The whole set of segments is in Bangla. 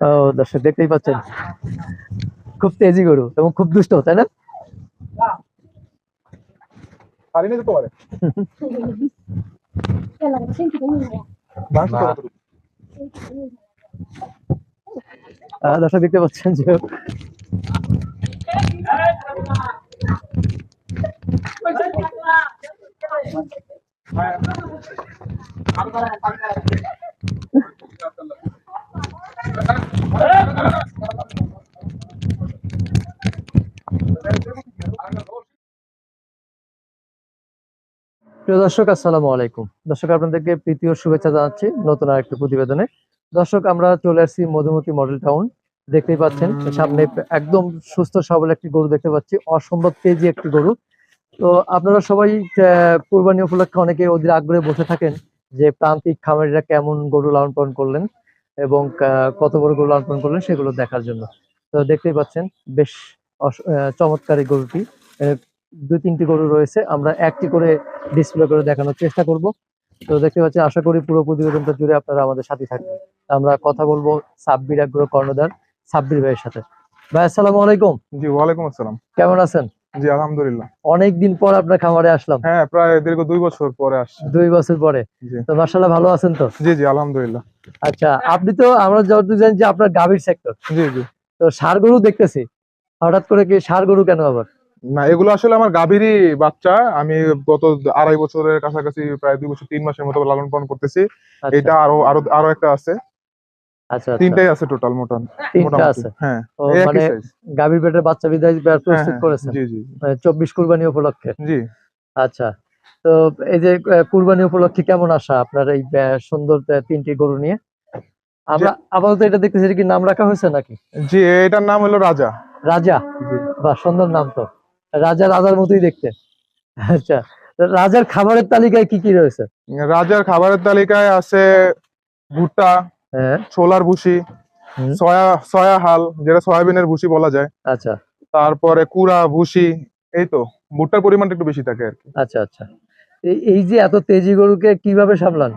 ও দর্শক দেখতেই পাচ্ছেন। খুব তেজি গরু এবং খুব দুষ্ট তাই না? দর্শক দেখতে পাচ্ছেন যে প্রিয় দর্শক, আসসালামু আলাইকুম। দর্শক, আপনাদেরকে প্রীতি ও শুভেচ্ছা জানাচ্ছি নতুন আর আরেকটি প্রতিবেদনে। দর্শক, আমরা চলে আসছি মধুমতি মডেল টাউন। দেখতেই পাচ্ছেন, সামনে একদম সুস্থ সবল একটি গরু দেখতে পাচ্ছি, অসম্ভব তেজি একটি গরু। তো আপনারা সবাই কুরবানি উপলক্ষে অনেকে ওদের আগ্রহে বসে থাকেন যে প্রান্তিক খামারিরা কেমন গরু লালন পালন করলেন এবং কত বড় গরু লালন পালন করলেন সেগুলো দেখার জন্য। তো দেখতেই পাচ্ছেন, বেশ চমৎকার গরুটি। দুই তিনটি গরু রয়েছে আমরা একটি করে ডিসপ্লে করে দেখানোর চেষ্টা করব। তো দেখতে পাচ্ছি আশা করি পুরো প্রতিবেদনটা জুড়ে আপনারা আমাদের সাথে থাকবেন। আমরা কথা বলব সাব্বির আগ্রহ কর্ণধার সাব্বির ভাইয়ের সাথে। ভাই আসসালামু আলাইকুম। জি ওয়ালাইকুম আসসালাম। কেমন আছেন? জি আলহামদুলিল্লাহ। অনেক দিন পর আপনার খামারে আসলাম। হ্যাঁ প্রায় দীর্ঘ দুই বছর পরে আসছে। দুই বছর পরে। তো মার্শাল্লাহ ভালো আছেন তো? জি জি আলহামদুলিল্লাহ। আচ্ছা আপনি তো আমরা যতটুকু জানি যে আপনার গাভীর সেক্টর জি জি। তো সার গরু দেখতেছি। হঠাৎ করে কি সার গরু কেন আবার? না এগুলো আসলে আমার গাভীরই বাচ্চা। আমি গত আড়াই বছরের কাছাকাছি প্রায় দুই বছর তিন মাসের মতো লালন পালন করতেছি। আচ্ছা, এটা আরও আরও আরও একটা আছে। আচ্ছা আচ্ছা, তিনটাই আছে টোটাল তিনটা আছে? হ্যাঁ মানে গাভীর পেটের বাচ্চা বিদায় হ্যাঁ, প্রস্তুত হ্যাঁ, জি জি। মানে চব্বিশ কুরবানি উপলক্ষে? জি। আচ্ছা তো এই যে কুরবানি উপলক্ষে কেমন আসা আপনার এই সুন্দর তিনটি গরু নিয়ে? আমরা আপাতত এটা দেখতেছি কি নাম রাখা হয়েছে নাকি? জি এটার নাম হলো রাজা। রাজা? জি। বা সুন্দর নাম তো। রাজা রাজার মতোই দেখতে। আচ্ছা রাজার খাবারের তালিকায় কি কি রয়েছে? রাজার খাবারের তালিকায় আছে ভুট্টা হ্যাঁ। ছোলার ভুসি। সয়া সয়া হাল যেটা সয়াবিনের ভুসি বলা যায়। আচ্ছা। তারপরে কুড়া ভুসি এই তো ভুট্টার পরিমাণটা একটু বেশি থাকে আর কি। আচ্ছা আচ্ছা। এই এই যে এত তেজি গরুকে কীভাবে সামলান?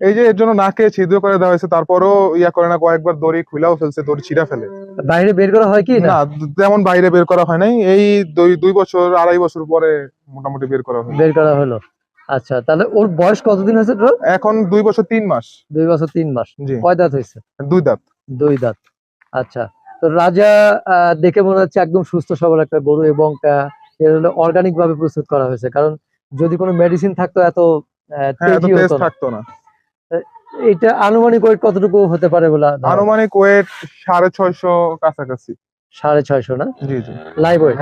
এই যে এর জন্য নাকে ছিদ্র করে দেওয়া হয়েছে তারপরও ইয়া করে না কয়েকবার দড়ি খুলাও ফেলছে দড়ি ছিঁড়া ফেলে। বাইরে বের করা হয় কি? না তেমন বাইরে বের করা হয় নাই। এই দুই দুই বছর আড়াই বছর পরে মোটামুটি বের করা হয় বের করা হলো। আচ্ছা তাহলে ওর বয়স কতদিন হয়েছে তোর? এখন দুই বছর তিন মাস। দুই বছর তিন মাস। কয় দাঁত হয়েছে? দুই দাঁত। দুই দাঁত। আচ্ছা তো রাজা আহ, দেখে মনে হচ্ছে একদম সুস্থ সবল একটা গরু এবং অর্গানিক ভাবে প্রস্তুত করা হয়েছে। কারণ যদি কোনো মেডিসিন থাকতো এত হ্যাঁ। থাকতো না। এটা আনুমানিক ওয়েট কতটুকু হতে পারে বলে আনুমানিক ওয়েট সাড়ে ছয়শো কাছাকাছি। সাড়ে ছয়শো না? জি জি। লাইভ ওয়েট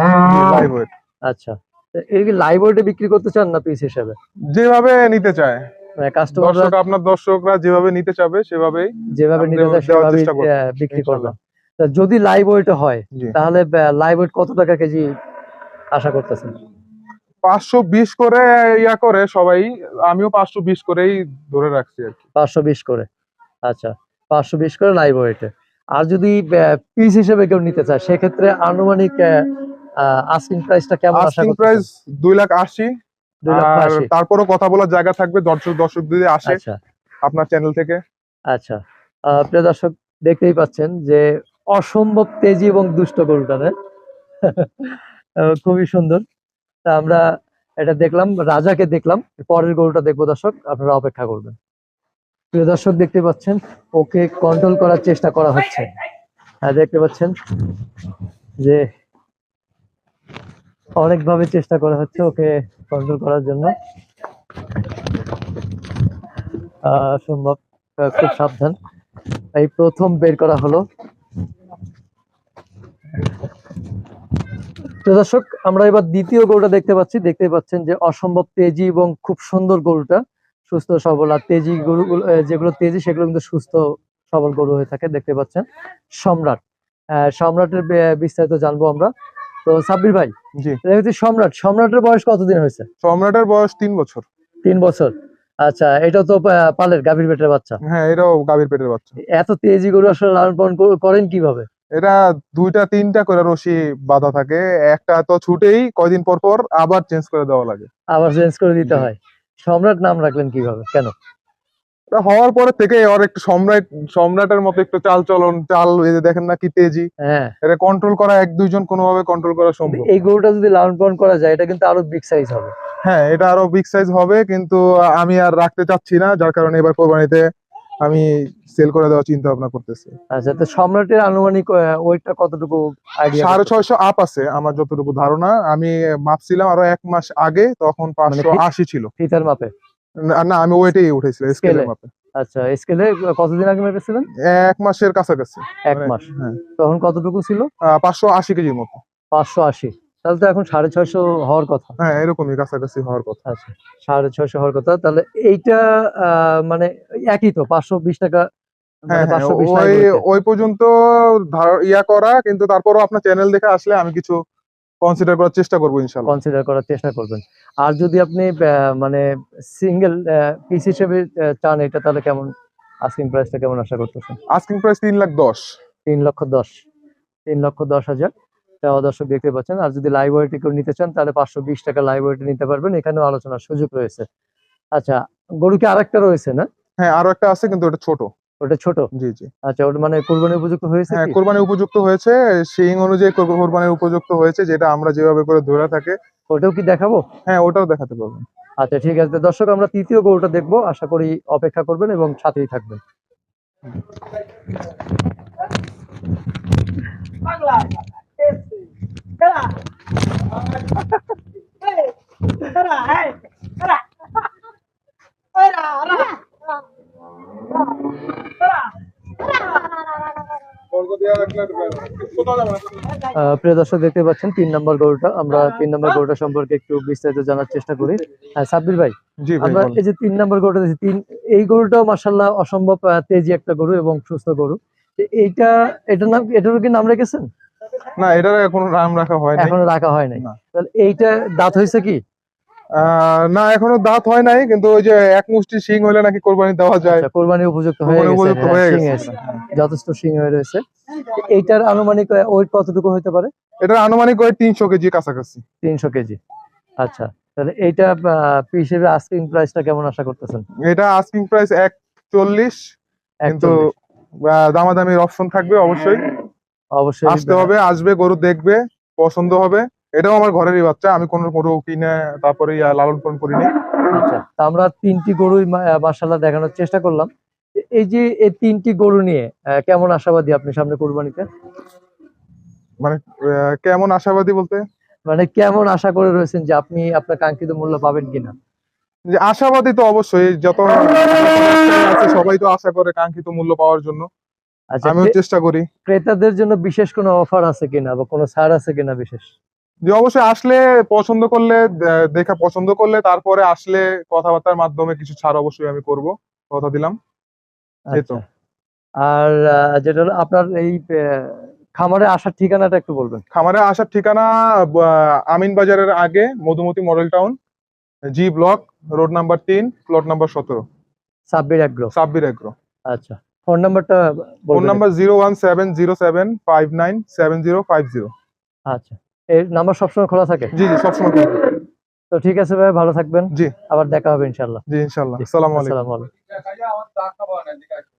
লাইভ ওয়েট আচ্ছা। এই কি লাইভ ওয়েটে বিক্রি করতে চান না পিস হিসেবে? যেভাবে নিতে চায়। মানে দর্শক আপনার দর্শকরা যেভাবে নিতে চাবে সেভাবেই যেভাবে নিতে দেওয়ার- চায় সেভাবেই আহ, বিক্রি যদি লাইভ ওয়েটে হয় তাহলে লাইভ ওয়েট কত টাকা কেজি আশা করতেছেন? পাঁচশো বিশ করে ইয়া করে সবাই আমিও পাঁচশো বিশ করেই ধরে রাখছি আর কি। পাঁচশো বিশ করে। আচ্ছা পাঁচশো বিশ করে লাইভ ওয়েটে আর যদি পিস হিসেবে কেউ নিতে চায় সেক্ষেত্রে আনুমানিক আস্কিং প্রাইসটা কেমন আস্কিং প্রাইস দুই লাখ আশি। আর তারপরও কথা বলার জায়গা থাকবে দর্শক দর্শক যদি আসে আচ্ছা। আপনার চ্যানেল থেকে। আচ্ছা। আহ, প্রিয় দর্শক দেখতেই পাচ্ছেন যে অসম্ভব তেজি এবং দুষ্ট গরুটা খুবই সুন্দর। তা আমরা এটা দেখলাম, রাজাকে দেখলাম, পরের গরুটা দেখব দর্শক, আপনারা অপেক্ষা করবেন। প্রিয় দর্শক, দেখতে পাচ্ছেন, ওকে কন্ট্রোল করার চেষ্টা করা হচ্ছে। হ্যাঁ দেখতে পাচ্ছেন যে অনেকভাবে চেষ্টা করা হচ্ছে ওকে কন্ট্রোল করার জন্য। সম্ভব খুব সাবধান। এই প্রথম বের করা হলো। দর্শক আমরা এবার দ্বিতীয় গরুটা দেখতে পাচ্ছি। দেখতে পাচ্ছেন যে অসম্ভব তেজি এবং খুব সুন্দর গরুটা। সুস্থ সবল আর তেজি গরু যেগুলো তেজি সেগুলো কিন্তু সুস্থ সবল গরু হয়ে থাকে। দেখতে পাচ্ছেন সম্রাট। সম্রাটের বিস্তারিত জানব আমরা। তো সাব্বির ভাই জি। হচ্ছে সম্রাট। সম্রাটের বয়স কতদিন হয়েছে? সম্রাটের বয়স তিন বছর। তিন বছর। আচ্ছা এটা তো পালের গাভীর পেটের বাচ্চা? হ্যাঁ এটাও গাভীর পেটের বাচ্চা। এত তেজি গরু আসলে লালন পালন করেন কীভাবে? এটা দুইটা তিনটা করে রশি বাঁধা থাকে। একটা তো ছুটেই কয়দিন পর পর আবার চেঞ্জ করে দেওয়া লাগে। আবার চেঞ্জ করে দিতে হয়। সম্রাট নাম রাখলেন কীভাবে? কেন? তা হওয়ার পরে থেকে ওর একটু সম্রাট সম্রাটের মতো একটু চাল চলন চাল এই যে দেখেন না কি তেজি। হ্যাঁ। এটা কন্ট্রোল করা এক দুইজন কোনোভাবে কন্ট্রোল করা সম্ভব এই গরুটা যদি লালন পালন করা যায় এটা কিন্তু আরও বিগ সাইজ হবে। হ্যাঁ এটা আরও বিগ সাইজ হবে কিন্তু আমি আর রাখতে চাচ্ছি না যার কারণে এবার কোরবানিতে আমি সেল করে দেওয়ার চিন্তা ভাবনা করতেছি। আচ্ছা তো সম্রাটের আনুমানিক ওয়েটটা কতটুকু আইডিয়া সাড়ে ছয়শো আপ আছে আমার যতটুকু ধারণা। আমি মাপছিলাম আরও এক মাস আগে তখন পাঁচশো কি- আশি ছিল। ফিতার মাপে না আমি ওয়েটেই উঠেছিলাম স্কেলের মাপে আচ্ছা স্কেলে কতদিন আগে মেপেছিলেন এক মাসের কাছাকাছি। এক মানে- মাস। হ্যাঁ। তখন কতটুকু ছিল? পাঁচশো আশি কেজির মতো। পাঁচশো আশি। তাহলে তো এখন সাড়ে ছয়শো হওয়ার কথা। হ্যাঁ এরকমই কাছাকাছি হওয়ার কথা। আচ্ছা সাড়ে ছয়শো হওয়ার কথা। তাহলে এইটা মানে একই তো পাঁচশো বিশ টাকা মানে হ্যাঁ ওই ওই পর্যন্ত ইয়া করা কিন্তু তারপরও আপনার চ্যানেল দেখে আসলে আমি কিছু কনসিডার করার চেষ্টা করব ইনশাল্লাহ কনসিডার করার চেষ্টা করবেন। আর যদি আপনি মানে সিঙ্গেল পিস হিসেবে চান এটা তাহলে কেমন আস্কিং প্রাইসটা কেমন আশা করতেছেন? আস্কিং প্রাইস তিন লাখ দশ। তিন লক্ষ দশ। তিন লক্ষ দশ হাজার। চাওয়া দর্শক দেখতে পাচ্ছেন। আর যদি লাইভ ওয়েটে কেউ নিতে চান তাহলে পাঁচশো বিশ টাকা লাইভ ওয়েটে নিতে পারবেন। এখানেও আলোচনার সুযোগ রয়েছে। আচ্ছা গরু কি আরেকটা রয়েছে না? হ্যাঁ আরও একটা আছে কিন্তু ওটা ছোট। ওটা ছোট? জি জি। আচ্ছা ওটা মানে কোরবানি উপযুক্ত হয়েছে হ্যাঁ? কোরবানি উপযুক্ত হয়েছে। সিং অনুযায়ী কোরবা- কোরবানির উপযুক্ত হয়েছে যেটা আমরা যেভাবে করে ধরে থাকে। ওটাও কি দেখাবো? হ্যাঁ ওটাও দেখাতে পারবেন। আচ্ছা ঠিক আছে। দর্শক আমরা তৃতীয় গরুটা দেখব। আশা করি অপেক্ষা করবেন এবং সাথেই থাকবেন। আহ, প্রিয় দর্শক দেখতে পাচ্ছেন তিন নম্বর গরুটা। আমরা তিন নম্বর গরুটা সম্পর্কে একটু বিস্তারিত জানার চেষ্টা করি। হ্যাঁ সাব্বির ভাই আমরা এই যে তিন নম্বর গরুটা দেখছি তিন এই গরুটাও মাসাল্লাহ অসম্ভব তেজি একটা গরু এবং সুস্থ গরু। এইটা এটার নাম এটারও কি নাম রেখেছেন? না এটার কোনো নাম রাখা হয়নি। এখনও রাখা হয় নাই তাহলে এইটা দাঁত হয়েছে কি? না এখনও দাঁত হয় নাই কিন্তু ওই যে এক মুষ্টি শিং হলে নাকি কোরবানি দেওয়া যায়। আচ্ছা, কোরবানি উপযুক্ত হয়ে গেছে হ্যাঁ, শিং যথেষ্ট সিং হয়ে রয়েছে। এইটার আনুমানিক ওয়েট কতটুকু হতে পারে? এটার আনুমানিক ওই তিনশো কেজি কাছাকাছি। তিনশো কেজি। আচ্ছা তাহলে এইটা হিসেবে আস্কিং প্রাইসটা কেমন আশা করতেছেন? এটা আস্কিং প্রাইস এক চল্লিশ কিন্তু 140 আহ, দামাদামির অপশন থাকবে অবশ্যই। অবশ্যই আসতে হবে আসবে গরু দেখবে পছন্দ হবে। এটাও আমার ঘরেরই বাচ্চা আমি কোনো গরু কিনে তারপরে লালন পালন করিনি। আচ্ছা তা আমরা তিনটি গরুই মার্শাল্লাহ দেখানোর চেষ্টা করলাম। এই যে এই তিনটি গরু নিয়ে কেমন আশাবাদী আপনি সামনে কোরবানিতে? মানে কেমন আশাবাদী বলতে? মানে কেমন আশা করে রয়েছেন যে আপনি আপনার কাঙ্ক্ষিত মূল্য পাবেন কিনা? যে আশাবাদী তো অবশ্যই যত সবাই তো আশা করে কাঙ্ক্ষিত মূল্য পাওয়ার জন্য। আমিও ক্রে- চেষ্টা করি। ক্রেতাদের জন্য বিশেষ কোনো অফার আছে কিনা বা কোনো ছাড় আছে কিনা বিশেষ? যে অবশ্যই আসলে পছন্দ করলে দেখা পছন্দ করলে তারপরে আসলে কথাবার্তার মাধ্যমে কিছু ছাড় অবশ্যই আমি করব কথা দিলাম। তো। আচ্ছা। আর যেটা হলো আপনার এই খামারে আসার ঠিকানাটা একটু বলবেন। খামারে আসার ঠিকানা আমিন বাজারের আগে Madhumati model town G block road number তিন প্লট নাম্বার সতেরো। Sabbir agro Sabbir agro. আচ্ছা। ফোন নাম্বারটা phone number zero one seven zero seven five nine seven zero five zero. আচ্ছা এই নাম্বার সবসময় খোলা থাকে? জি জি সবসময় খোলা থাকে। তো ঠিক আছে ভাই ভালো থাকবেন। জি। আবার দেখা হবে ইনশাল্লাহ জি ইনশাল্লাহ আসসালামু আলাইকুম। আসসালামু আলাইকুম।